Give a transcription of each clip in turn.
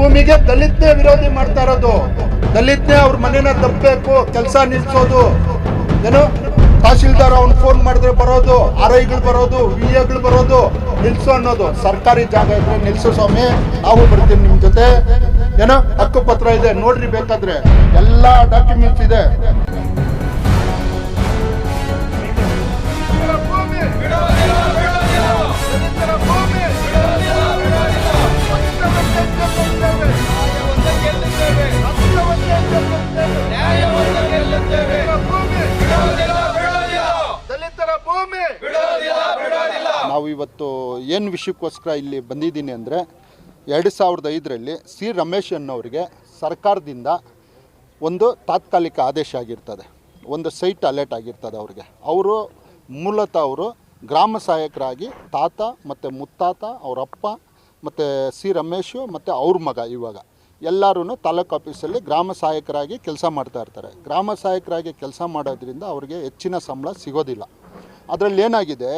ಭೂಮಿಗೆ ದಲಿತನೇ ವಿರೋಧಿ ಮಾಡ್ತಾ ಇರೋದು. ದಲಿತನೇ ಅವ್ರ ಮನೇನ ತಪ್ಪಬೇಕು ಕೆಲಸ ನಿಲ್ಸೋದು. ಏನು? ತಹಶೀಲ್ದಾರ್ ಅವ್ನು ಫೋನ್ ಮಾಡಿದ್ರೆ ಬರೋದು, ಆರ್ ಐಗಳು ಬರೋದು, ವಿ ಎಗಳು ಬರೋದು, ನಿಲ್ಸು ಅನ್ನೋದು. ಸರ್ಕಾರಿ ಜಾಗ ಇದ್ರೆ ನಿಲ್ಸು ಸ್ವಾಮಿ, ನಾವು ಬರ್ತೀವಿ ನಿಮ್ ಜೊತೆ. ಏನೋ? ಹಕ್ಕುಪತ್ರ ಇದೆ, ನೋಡ್ರಿ ಬೇಕಾದ್ರೆ. ಎಲ್ಲಾ ಡಾಕ್ಯುಮೆಂಟ್ಸ್ ಇದೆ. ನಾವು ಇವತ್ತು ಏನು ವಿಷಯಕ್ಕೋಸ್ಕರ ಇಲ್ಲಿ ಬಂದಿದ್ದೀನಿ ಅಂದರೆ ಎರಡು ಸಾವಿರದ ಐದರಲ್ಲಿ ಸಿ ರಮೇಶ್ ಅನ್ನೋರಿಗೆ ಸರ್ಕಾರದಿಂದ ಒಂದು ತಾತ್ಕಾಲಿಕ ಆದೇಶ ಆಗಿರ್ತದೆ. ಒಂದು ಸೈಟ್ ಅಲರ್ಟ್ ಆಗಿರ್ತದೆ ಅವ್ರಿಗೆ. ಅವರು ಮೂಲತಃ ಅವರು ಗ್ರಾಮ ಸಹಾಯಕರಾಗಿ ತಾತ ಮತ್ತು ಮುತ್ತಾತ ಅವರಪ್ಪ ಮತ್ತು ಸಿ ರಮೇಶು ಮತ್ತು ಅವ್ರ ಮಗ ಇವಾಗ. ಎಲ್ಲರೂ ತಾಲೂಕು ಆಫೀಸಲ್ಲಿ ಗ್ರಾಮ ಸಹಾಯಕರಾಗಿ ಕೆಲಸ ಮಾಡ್ತಾ ಇರ್ತಾರೆ. ಗ್ರಾಮ ಸಹಾಯಕರಾಗಿ ಕೆಲಸ ಮಾಡೋದ್ರಿಂದ ಅವ್ರಿಗೆ ಹೆಚ್ಚಿನ ಸಂಬಳ ಸಿಗೋದಿಲ್ಲ. ಅದರಲ್ಲಿ ಏನಾಗಿದೆ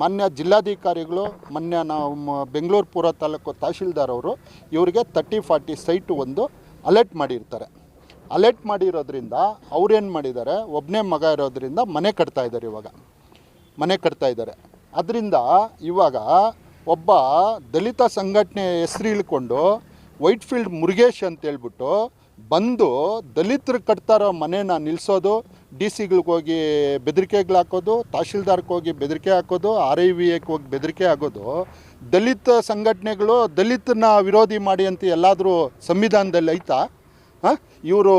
ಮಾನ್ಯ ಜಿಲ್ಲಾಧಿಕಾರಿಗಳು, ಮಾನ್ಯ ನಾವು ಬೆಂಗಳೂರು ಪೂರ್ವ ತಾಲೂಕು ತಹಶೀಲ್ದಾರ್ ಅವರು ಇವರಿಗೆ ತರ್ಟಿ ಫಾರ್ಟಿ ಸೈಟು ಒಂದು ಅಲರ್ಟ್ ಮಾಡಿರ್ತಾರೆ. ಅಲರ್ಟ್ ಮಾಡಿರೋದ್ರಿಂದ ಅವ್ರೇನು ಮಾಡಿದ್ದಾರೆ ಒಬ್ಬನೇ ಮಗ ಇರೋದ್ರಿಂದ ಮನೆ ಕಟ್ತಾ ಇದ್ದಾರೆ ಇವಾಗ. ಮನೆ ಕಟ್ತಾ ಇದ್ದಾರೆ. ಅದರಿಂದ ಇವಾಗ ಒಬ್ಬ ದಲಿತ ಸಂಘಟನೆ ಹೆಸರು ಇಳ್ಕೊಂಡು ವೈಟ್ ಫೀಲ್ಡ್ ಮುರುಗೇಶ್ ಅಂತೇಳ್ಬಿಟ್ಟು ಬಂದು ದಲಿತರು ಕಟ್ತಾರೋ ಮನೇನ ನಿಲ್ಲಿಸೋದು ಡಿ ಸಿಗಳಿಗೆ ಹೋಗಿ ಬೆದರಿಕೆಗಳು ಹಾಕೋದು, ತಹಶೀಲ್ದಾರ್ಗೆ ಹೋಗಿ ಬೆದರಿಕೆ ಹಾಕೋದು, ಆರ್ ಐ ವಿ ಎಕ್ ಹೋಗಿ ಬೆದರಿಕೆ ಆಗೋದು, ದಲಿತ ಸಂಘಟನೆಗಳು ದಲಿತನ ವಿರೋಧಿ ಮಾಡಿ ಅಂತ ಎಲ್ಲಾದರೂ ಸಂವಿಧಾನದಲ್ಲಿ ಐತಾ? ಇವರು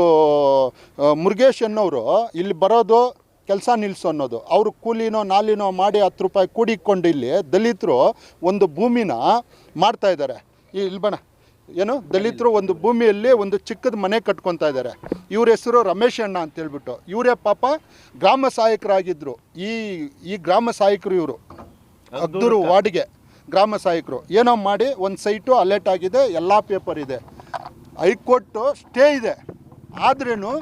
ಮುರುಗೇಶ್ ಅನ್ನೋರು ಇಲ್ಲಿ ಬರೋದು, ಕೆಲಸ ನಿಲ್ಲಿಸು ಅನ್ನೋದು. ಅವರು ಕೂಲಿನೋ ನಾಲಿನೋ ಮಾಡಿ ಹತ್ತು ರೂಪಾಯಿ ಕೂಡಿಕೊಂಡು ಇಲ್ಲಿ ದಲಿತರು ಒಂದು ಭೂಮಿನ ಮಾಡ್ತಾಯಿದ್ದಾರೆ ಇಲ್ಲಿ ಬಣ ಏನು ದಲಿತರು ಒಂದು ಭೂಮಿಯಲ್ಲಿ ಒಂದು ಚಿಕ್ಕದ ಮನೆ ಕಟ್ಕೊತಾ ಇದ್ದಾರೆ. ಇವ್ರ ಹೆಸರು ರಮೇಶ್ ಅಣ್ಣ ಅಂತ ಹೇಳ್ಬಿಟ್ಟು. ಇವರೇ ಪಾಪ ಗ್ರಾಮ ಸಹಾಯಕರಾಗಿದ್ದರು ಈ ಈ ಗ್ರಾಮ ಸಹಾಯಕರು ಇವರು. ಅಗ್ದೂರು ವಾರ್ಡ್ಗೆ ಗ್ರಾಮ ಸಹಾಯಕರು. ಏನೋ ಮಾಡಿ ಒಂದು ಸೈಟು ಅಲರ್ಟ್ ಆಗಿದೆ ಎಲ್ಲ ಪೇಪರ್ ಇದೆ. ಹೈಕೋರ್ಟು ಸ್ಟೇ ಇದೆ. ಆದ್ರೂ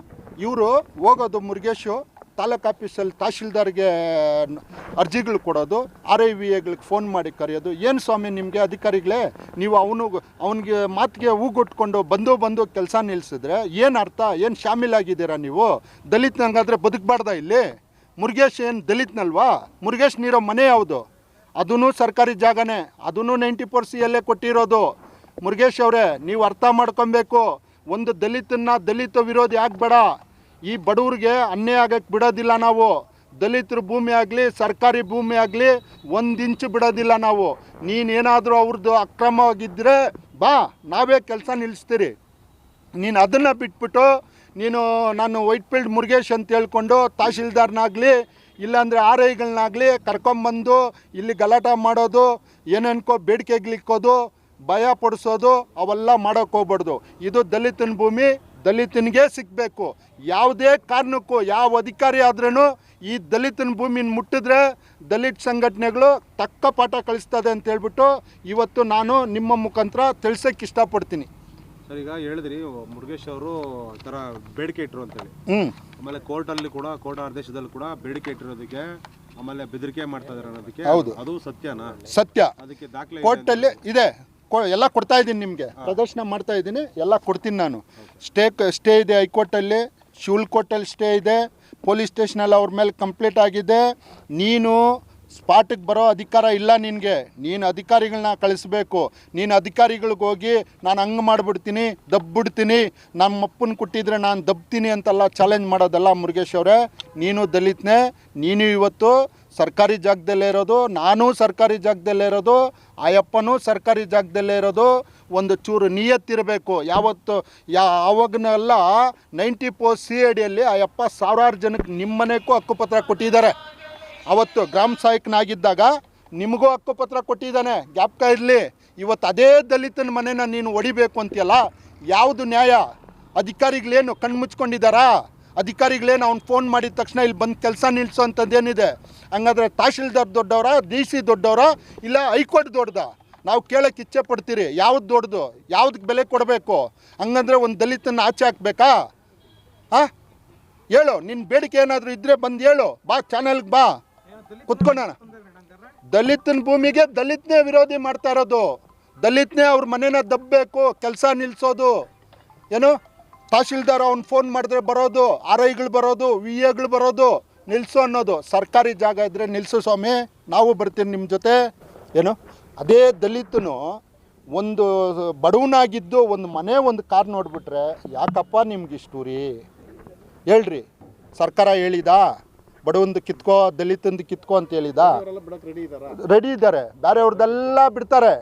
ಇವರು ಹೋಗೋದು ಮುರುಗೇಶು ತಾಲೂಕು ಆಫೀಸಲ್ಲಿ ತಹಶೀಲ್ದಾರ್ಗೆ ಅರ್ಜಿಗಳು ಕೊಡೋದು, ಆರ್ ಐ ವಿ ಎಗಳಿಗೆ ಫೋನ್ ಮಾಡಿ ಕರೆಯೋದು. ಏನು ಸ್ವಾಮಿ ನಿಮಗೆ ಅಧಿಕಾರಿಗಳೇ? ನೀವು ಅವನು, ಅವನಿಗೆ ಮಾತಿಗೆ ಹೂಗುಟ್ಕೊಂಡು ಬಂದು ಬಂದು ಕೆಲಸ ನಿಲ್ಲಿಸಿದ್ರೆ ಏನು ಅರ್ಥ? ಏನು ಶಾಮೀಲಾಗಿದ್ದೀರಾ ನೀವು? ದಲಿತನಂಗಾದ್ರೆ ಬದುಕಬಾರ್ದ ಇಲ್ಲಿ? ಮುರುಗೇಶ್ ಏನು ದಲಿತನಲ್ವಾ? ಮುರುಗೇಶ್ ನೀರೋ ಮನೆ ಯಾವುದು? ಅದೂ ಸರ್ಕಾರಿ ಜಾಗನೇ. ಅದೂ ನೈಂಟಿ ಫೋರ್ ಸಿ ಎಲ್ಲೇ ಕೊಟ್ಟಿರೋದು. ಮುರುಗೇಶ್ ಅವರೇ, ನೀವು ಅರ್ಥ ಮಾಡ್ಕೊಬೇಕು. ಒಂದು ದಲಿತನ್ನ ದಲಿತ ವಿರೋಧಿ ಆಗ್ಬೇಡ. ಈ ಬಡವ್ರಿಗೆ ಅನ್ಯಾಯ ಆಗಕ್ಕೆ ಬಿಡೋದಿಲ್ಲ ನಾವು. ದಲಿತರ ಭೂಮಿ ಆಗಲಿ, ಸರ್ಕಾರಿ ಭೂಮಿ ಆಗಲಿ ಒಂದು ಇಂಚು ಬಿಡೋದಿಲ್ಲ ನಾವು. ನೀನೇನಾದರೂ ಅವ್ರದ್ದು ಅಕ್ರಮವಾಗಿದ್ದರೆ ಬಾ, ನಾವೇ ಕೆಲಸ ನಿಲ್ಲಿಸ್ತೀರಿ ನೀನು ಅದನ್ನು ಬಿಟ್ಬಿಟ್ಟು ನೀನು ನಾನು ವೈಟ್ ಫೀಲ್ಡ್ ಮುರುಗೇಶ್ ಅಂತ ಹೇಳ್ಕೊಂಡು ತಹಶೀಲ್ದಾರ್ನಾಗಲಿ, ಇಲ್ಲಾಂದರೆ ಆರ್ ಐಗಳನ್ನಾಗಲಿ ಕರ್ಕೊಂಬಂದು ಇಲ್ಲಿ ಗಲಾಟೆ ಮಾಡೋದು ಏನೇನ್ಕೋ ಬೇಡಿಕೆಗಳಿಕ್ಕೋದು ಭಯ ಪಡಿಸೋದು, ಅವೆಲ್ಲ ಮಾಡೋಕ್ಕೆ ಹೋಗ್ಬಾರ್ದು. ಇದು ದಲಿತನ ಭೂಮಿ ದಲಿತನಿಗೆ ಸಿಗಬೇಕು. ಯಾವುದೇ ಕಾರಣಕ್ಕೂ ಯಾವ ಅಧಿಕಾರಿ ಆದ್ರೂ ಈ ದಲಿತನ ಭೂಮಿನ ಮುಟ್ಟಿದ್ರೆ ದಲಿತ ಸಂಘಟನೆಗಳು ತಕ್ಕ ಪಾಠ ಕಳಿಸ್ತದೆ ಅಂತ ಹೇಳ್ಬಿಟ್ಟು ಇವತ್ತು ನಾನು ನಿಮ್ಮ ಮುಖಾಂತರ ತಿಳಿಸೋಕೆ ಇಷ್ಟಪಡ್ತೀನಿ. ಸರ್ ಈಗ ಹೇಳಿದ್ರಿ ಮುರುಗೇಶ್ ಅವರು ಥರ ಬೇಡಿಕೆ ಇಟ್ಟರು ಅಂತೇಳಿ. ಹ್ಞೂ ಆಮೇಲೆ ಕೋರ್ಟಲ್ಲಿ ಕೂಡ ಕೋರ್ಟ್ ಆದೇಶದಲ್ಲಿ ಕೂಡ ಬೇಡಿಕೆ ಇಟ್ಟಿರೋದಕ್ಕೆ ಆಮೇಲೆ ಬೆದರಿಕೆ ಮಾಡ್ತಾ ಇದಾರೆ ಅನ್ನೋದಕ್ಕೆ ಹೌದು. ಅದು ಸತ್ಯನಾ? ಸತ್ಯ. ಅದಕ್ಕೆ ದಾಖಲೆ ಕೋರ್ಟಲ್ಲಿ ಇದೆ. ಎಲ್ಲ ಕೊಡ್ತಾ ಇದ್ದೀನಿ ನಿಮಗೆ. ಪ್ರದರ್ಶನ ಮಾಡ್ತಾ ಇದ್ದೀನಿ. ಎಲ್ಲ ಕೊಡ್ತೀನಿ ನಾನು. ಸ್ಟೇ ಸ್ಟೇ ಇದೆ ಹೈಕೋರ್ಟಲ್ಲಿ. ಶಿವಲ್ ಕೋರ್ಟಲ್ಲಿ ಸ್ಟೇ ಇದೆ. ಪೊಲೀಸ್ ಸ್ಟೇಷನಲ್ಲಿ ಅವ್ರ ಮೇಲೆ ಕಂಪ್ಲೀಟ್ ಆಗಿದೆ. ನೀನು ಸ್ಪಾಟಿಗೆ ಬರೋ ಅಧಿಕಾರ ಇಲ್ಲ ನಿನಗೆ. ನೀನು ಅಧಿಕಾರಿಗಳನ್ನ ಕಳಿಸ್ಬೇಕು. ನೀನು ಅಧಿಕಾರಿಗಳಿಗೆ ಹೋಗಿ ನಾನು ಹಂಗೆ ಮಾಡಿಬಿಡ್ತೀನಿ ದಬ್ಬಿಡ್ತೀನಿ. ನಮ್ಮ ಅಪ್ಪನ ಕೊಟ್ಟಿದ್ರೆ ನಾನು ದಬ್ತೀನಿ ಅಂತೆಲ್ಲ ಚಾಲೆಂಜ್ ಮಾಡೋದಲ್ಲ ಮುರುಗೇಶ್ ಅವರೇ. ನೀನು ದಲಿತನೇ ನೀನು ಇವತ್ತು ಸರ್ಕಾರಿ ಜಾಗದಲ್ಲೇ ಇರೋದು, ನಾನು ಸರ್ಕಾರಿ ಜಾಗದಲ್ಲೇ ಇರೋದು ಆಯಪ್ಪನೂ ಸರ್ಕಾರಿ ಜಾಗದಲ್ಲೇ ಇರೋದು, ಒಂದು ಚೂರು ನಿಯತ್ತಿರಬೇಕು ಯಾವತ್ತು, ಯಾ, ಆವಾಗನೆಲ್ಲ ನೈಂಟಿ ಫೋರ್ ಸಿ ಅಡಿಯಲ್ಲಿ ಆಯಪ್ಪ ಸಾವಿರಾರು ಜನಕ್ಕೆ ನಿಮ್ಮನೆಗೂ ಹಕ್ಕುಪತ್ರ ಕೊಟ್ಟಿದ್ದಾರೆ. ಅವತ್ತು ಗ್ರಾಮ ಸಹಾಯಕನಾಗಿದ್ದಾಗ ನಿಮಗೂ ಹಕ್ಕುಪತ್ರ ಕೊಟ್ಟಿದ್ದಾನೆ. ಜ್ಞಾಪಕ ಇರಲಿ, ಇವತ್ತು ಅದೇ ದಲಿತನ ಮನೇನ ನೀನು ಹೊಡಿಬೇಕು ಅಂತೀಯಲ್ಲ? ಯಾವುದು ನ್ಯಾಯ? ಅಧಿಕಾರಿಗಳೇನು ಕಣ್ಣು ಮುಚ್ಕೊಂಡಿದ್ದಾರಾ ಅಧಿಕಾರಿಗಳೇನು ಅವ್ನು ಫೋನ್ ಮಾಡಿದ ತಕ್ಷಣ ಇಲ್ಲಿ ಬಂದು ಕೆಲಸ ನಿಲ್ಲಿಸೋ ಅಂಥದ್ದೇನಿದೆ ಹಂಗಾದ್ರೆ ತಹಶೀಲ್ದಾರ್ ದೊಡ್ಡವರ ಡಿ ಸಿ ದೊಡ್ಡವರ, ಇಲ್ಲ ಹೈಕೋರ್ಟ್ ದೊಡ್ಡದ? ನಾವು ಕೇಳಕ್ಕೆ ಇಚ್ಛೆ ಪಡ್ತೀರಿ. ಯಾವ್ದು ದೊಡ್ಡದು? ಯಾವ್ದಕ್ಕೆ ಬೆಲೆ ಕೊಡಬೇಕು? ಹಂಗಂದ್ರೆ ಒಂದು ದಲಿತನ ಆಚೆ ಹಾಕ್ಬೇಕಾ? ಹಾಂ? ಹೇಳು ನಿನ್ನ ಬೇಡಿಕೆ ಏನಾದರೂ ಇದ್ದರೆ ಬಂದು ಹೇಳು. ಬಾ ಚಾನಲ್ಗೆ ಬಾ. ಕುತ್ಕೊಳ್ಳೋಣ ದಲಿತನ ಭೂಮಿಗೆ ದಲಿತನೇ ವಿರೋಧಿ ಮಾಡ್ತಾ ಇರೋದು. ದಲಿತನೇ ಅವ್ರ ಮನೇನ ದಬ್ಬಬೇಕು ಕೆಲಸ ನಿಲ್ಲಿಸೋದು ಏನು? ತಹಶೀಲ್ದಾರ್ ಅವ್ನು ಫೋನ್ ಮಾಡಿದ್ರೆ ಬರೋದು ಆರ್ ಐಗಳು ಬರೋದು ವಿ ಎಗಳು ಬರೋದು ನಿಲ್ಲಿಸು ಅನ್ನೋದು. ಸರ್ಕಾರಿ ಜಾಗ ಇದ್ದರೆ ನಿಲ್ಲಿಸು ಸ್ವಾಮಿ, ನಾವು ಬರ್ತೀನಿ ನಿಮ್ಮ ಜೊತೆ. ಏನು? ಅದೇ ದಲಿತನು ಒಂದು ಬಡವನಾಗಿದ್ದು ಒಂದು ಮನೆ, ಒಂದು ಕಾರ್ ನೋಡಿಬಿಟ್ರೆ ಯಾಕಪ್ಪ ನಿಮ್ಗೆ ಇಷ್ಟು ರೀ ಹೇಳ್ರಿ. ಸರ್ಕಾರ ಹೇಳಿದಾ? ಬಡವಂದು ಕಿತ್ಕೋ, ದಲಿತಂದು ಕಿತ್ಕೋ ಅಂತ ಹೇಳಿದಾ? ರೆಡಿ ಇದ್ದಾರೆ. ಬೇರೆಯವ್ರದ್ದೆಲ್ಲ ಬಿಡ್ತಾರೆ.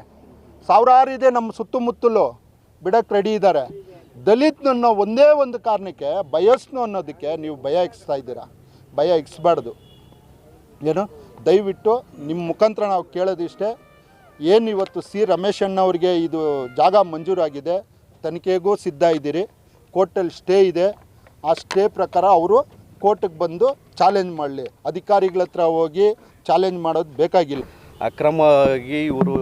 ಸಾವಿರಾರು ಇದೆ ನಮ್ಮ ಸುತ್ತಮುತ್ತಲು. ಬಿಡಕ್ಕೆ ರೆಡಿ ಇದ್ದಾರೆ. ದಲಿತನನ್ನ ಒಂದೇ ಒಂದು ಕಾರಣಕ್ಕೆ ಬಯಸ್ನು ಅನ್ನೋದಕ್ಕೆ ನೀವು ಭಯ ಇಕ್ಸ್ತಾ ಇದ್ದೀರಾ? ಭಯ ಇಕ್ಸ್ಬಾರ್ದು ಏನು? ದಯವಿಟ್ಟು ನಿಮ್ಮ ಮುಖಾಂತರ ನಾವು ಕೇಳೋದಿಷ್ಟೇ. ಏನು ಇವತ್ತು ಸಿ ರಮೇಶ್ ಅಣ್ಣವ್ರಿಗೆ ಇದು ಜಾಗ ಮಂಜೂರಾಗಿದೆ? ತನಿಖೆಗೂ ಸಿದ್ಧ ಇದ್ದೀರಿ. ಕೋರ್ಟಲ್ಲಿ ಸ್ಟೇ ಇದೆ. ಆ ಸ್ಟೇ ಪ್ರಕಾರ ಅವರು ಕೋರ್ಟಿಗೆ ಬಂದು ಚಾಲೆಂಜ್ ಮಾಡಲಿ. ಅಧಿಕಾರಿಗಳ ಹತ್ರ ಹೋಗಿ ಚಾಲೆಂಜ್ ಮಾಡೋದು ಬೇಕಾಗಿಲ್ಲ. ಅಕ್ರಮವಾಗಿ ಇವರು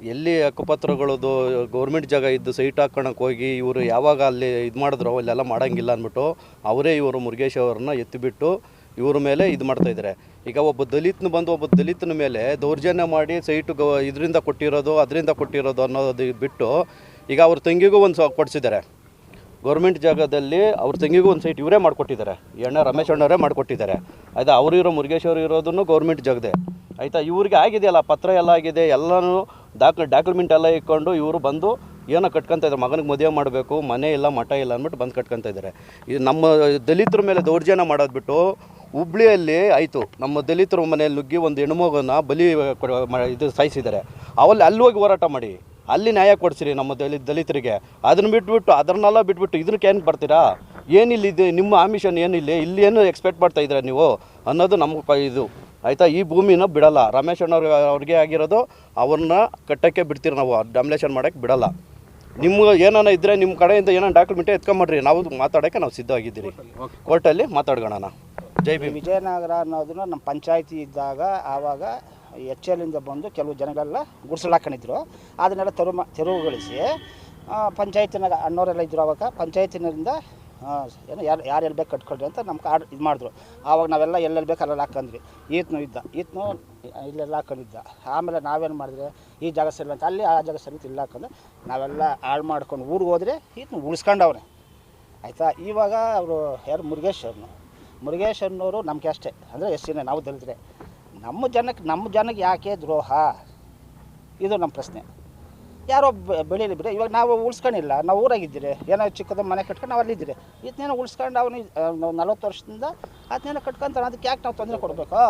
ಎಲ್ಲಿ ಹಕ್ಕುಪತ್ರಗಳದ್ದು ಗೌರ್ಮೆಂಟ್ ಜಾಗ ಇದ್ದು ಸೈಟ್ ಹಾಕೊಳಕ್ಕೆ ಹೋಗಿ ಇವರು ಯಾವಾಗ ಅಲ್ಲಿ ಇದು ಮಾಡಿದ್ರು ಅಲ್ಲೆಲ್ಲ ಮಾಡೋಂಗಿಲ್ಲ ಅಂದ್ಬಿಟ್ಟು ಅವರೇ ಇವರು ಮುರುಗೇಶ್ ಅವ್ರನ್ನ ಎತ್ತಿಬಿಟ್ಟು ಇವ್ರ ಮೇಲೆ ಇದು ಮಾಡ್ತಾ ಇದ್ದಾರೆ ಈಗ ಒಬ್ಬ ದಲಿತನ ಬಂದು ಒಬ್ಬ ದಲಿತನ ಮೇಲೆ ದೌರ್ಜನ್ಯ ಮಾಡಿ ಸೈಟು ಇದರಿಂದ ಕೊಟ್ಟಿರೋದು, ಅದರಿಂದ ಕೊಟ್ಟಿರೋದು ಅನ್ನೋದು ಬಿಟ್ಟು ಈಗ ಅವ್ರ ತಂಗಿಗೂ ಒಂದು ಕೊಡಿಸಿದ್ದಾರೆ. ಗೌರ್ಮೆಂಟ್ ಜಾಗದಲ್ಲಿ ಅವ್ರ ತಂಗಿಗೂ ಒಂದು ಸೈಟ್ ಇವರೇ ಮಾಡಿಕೊಟ್ಟಿದ್ದಾರೆ. ಎಣ್ಣೆ ರಮೇಶ್ ಅಣ್ಣವರೇ ಮಾಡಿಕೊಟ್ಟಿದ್ದಾರೆ. ಆಯಿತಾ, ಅವರು ಇರೋ ಮುರುಗೇಶ್ ಅವರು ಇರೋದನ್ನು ಗೌರ್ಮೆಂಟ್ ಜಾಗದೇ. ಆಯಿತಾ, ಇವ್ರಿಗೆ ಆಗಿದೆಯಲ್ಲ, ಪತ್ರ ಎಲ್ಲ ಆಗಿದೆ, ಎಲ್ಲನೂ ಡಾಕ್ ಡಾಕ್ಯುಮೆಂಟ್ ಎಲ್ಲ ಇಟ್ಕೊಂಡು ಇವರು ಬಂದು ಏನೋ ಕಟ್ಕೊಂತ ಇದ್ದಾರೆ. ಮಗನಿಗೆ ಮದುವೆ ಮಾಡಬೇಕು, ಮನೆ ಇಲ್ಲ, ಮಠ ಇಲ್ಲ ಅಂದ್ಬಿಟ್ಟು ಬಂದು ಕಟ್ಕೊಂತ ಇದ್ದಾರೆ. ಇದು ನಮ್ಮ ದಲಿತರ ಮೇಲೆ ದೌರ್ಜನ್ಯ ಮಾಡೋದ್ಬಿಟ್ಟು ಹುಬ್ಳಿಯಲ್ಲಿ ಆಯಿತು. ನಮ್ಮ ದಲಿತರ ಮನೆಯಲ್ಲಿ ನುಗ್ಗಿ ಒಂದು ಹೆಣ್ಮಗನ ಬಲಿ ಇದು ಸಾಯಿಸಿದ್ದಾರೆ. ಅವಲ್ಲಿ ಅಲ್ಲಿ ಹೋಗಿ ಹೋರಾಟ ಮಾಡಿ. ಅಲ್ಲಿ ನ್ಯಾಯ ಕೊಡಿಸಿರಿ ನಮ್ಮ ದಲಿತ, ದಲಿತರಿಗೆ. ಅದನ್ನ ಬಿಟ್ಬಿಟ್ಟು, ಅದನ್ನೆಲ್ಲ ಬಿಟ್ಬಿಟ್ಟು ಇದಕ್ಕೆ ಏನು ಬರ್ತೀರಾ? ಏನಿಲ್ಲಿದೆ ನಿಮ್ಮ ಆಮಿಷನ್ ಏನಿಲ್ಲ? ಇಲ್ಲಿ ಏನು ಎಕ್ಸ್ಪೆಕ್ಟ್ ಮಾಡ್ತಾ ಇದ್ದೀರಾ ನೀವು ಅನ್ನೋದು ನಮ್ಮ ಇದು. ಆಯಿತಾ? ಈ ಭೂಮಿನ ಬಿಡಲ್ಲ. ರಮೇಶ್ ಅಣ್ಣವ್ರ ಅವ್ರಿಗೆ ಆಗಿರೋದು ಅವ್ರನ್ನ ಕಟ್ಟಕ್ಕೆ ಬಿಡ್ತೀರಿ ನಾವು. ಡಾಮಿನೇಷನ್ ಮಾಡೋಕ್ಕೆ ಬಿಡಲ್ಲ. ನಿಮ್ಗೆ ಏನಾನ ಇದ್ದರೆ ನಿಮ್ಮ ಕಡೆಯಿಂದ ಏನೋ ಡಾಕ್ಯುಮೆಂಟೇ ಎತ್ಕೊಂಬಿಡ್ರಿ ನಾವು ಮಾತಾಡೋಕ್ಕೆ ನಾವು ಸಿದ್ಧವಾಗಿದ್ದೀರಿ. ಕೋರ್ಟಲ್ಲಿ ಮಾತಾಡ್ಕೊಳ್ಳೋಣ ಜೈ ಭೀಮ್. ವಿಜಯನಗರ ಅನ್ನೋದನ್ನ ನಮ್ಮ ಪಂಚಾಯತಿ ಇದ್ದಾಗ ಆವಾಗ ಎಚ್ ಎಲ್ಲಿಂದ ಬಂದು ಕೆಲವು ಜನಗಳೆಲ್ಲ ಗುಡಿಸಲಾಕೊಂಡಿದ್ರು. ಅದನ್ನೆಲ್ಲ ತೆರವು ಮಾ, ತೆರವುಗೊಳಿಸಿ ಪಂಚಾಯತಿನಾಗ ಅಣ್ಣವರೆಲ್ಲ ಇದ್ರು ಆವಾಗ. ಪಂಚಾಯತಿನಿಂದ ಏನು ಯಾರು ಯಾರು ಎಲ್ಲಿ ಬೇಕು ಕಟ್ಕೊಳ್ರಿ ಅಂತ ನಮ್ಗೆ ಆರ್ಡ್ ಇದು ಮಾಡಿದ್ರು. ಆವಾಗ ನಾವೆಲ್ಲ ಎಲ್ಲೆಲ್ಲಿ ಬೇಕು ಅಲ್ಲೆಲ್ಲ ಹಾಕೊಂಡ್ರಿ ಈತನು ಇದ್ದ. ಈತನು ಇಲ್ಲೆಲ್ಲ ಹಾಕೊಂಡಿದ್ದ. ಆಮೇಲೆ ನಾವೇನು ಮಾಡಿದ್ರೆ ಈ ಜಾಗ ಸರಿ ಅಂತ, ಅಲ್ಲಿ ಆ ಜಾಗ ಸರಿ ಅಂತ ಇಲ್ಲ ಹಾಕೊಂಡು ನಾವೆಲ್ಲ ಹಾಳು ಮಾಡ್ಕೊಂಡು ಊರಿಗೆ ಹೋದರೆ ಈತನ ಉಳಿಸ್ಕೊಂಡವ್ರೆ ಆಯಿತಾ? ಇವಾಗ ಅವರು ಯಾರು? ಮುರುಗೇಶ್ ಅವ್ರನ್ನು ಮುರುಗೇಶ್ ಅನ್ನೋರು ನಮಗೆ ಅಷ್ಟೇ. ಅಂದರೆ ಎಸ್ ಸಿನೇ ನಾವು ದಲಿತರೆ. ನಮ್ಮ ಜನಕ್ಕೆ ನಮ್ಮ ಜನಕ್ಕೆ ಯಾಕೆ ದ್ರೋಹ? ಇದು ನಮ್ಮ ಪ್ರಶ್ನೆ. ಯಾರೋ ಬೆಳೀಲಿ ಬಿಡಿ ಇವಾಗ ನಾವು ಉಳಿಸ್ಕೊಂಡಿಲ್ಲ. ನಾವು ಊರಾಗಿದ್ದೀರಿ. ಏನೋ ಚಿಕ್ಕದ ಮನೆ ಕಟ್ಕೊಂಡು ನಾವು ಅಲ್ಲಿದ್ದೀರಿ. ಇದನ್ನೇನೋ ಉಳಿಸ್ಕೊಂಡು ಅವನು ನಲ್ವತ್ತು ವರ್ಷದಿಂದ ಅದನ್ನೇನೋ ಕಟ್ಕೊಂತಾನೆ. ಅದಕ್ಕೆ ಯಾಕೆ ನಾವು ತೊಂದರೆ ಕೊಡಬೇಕು?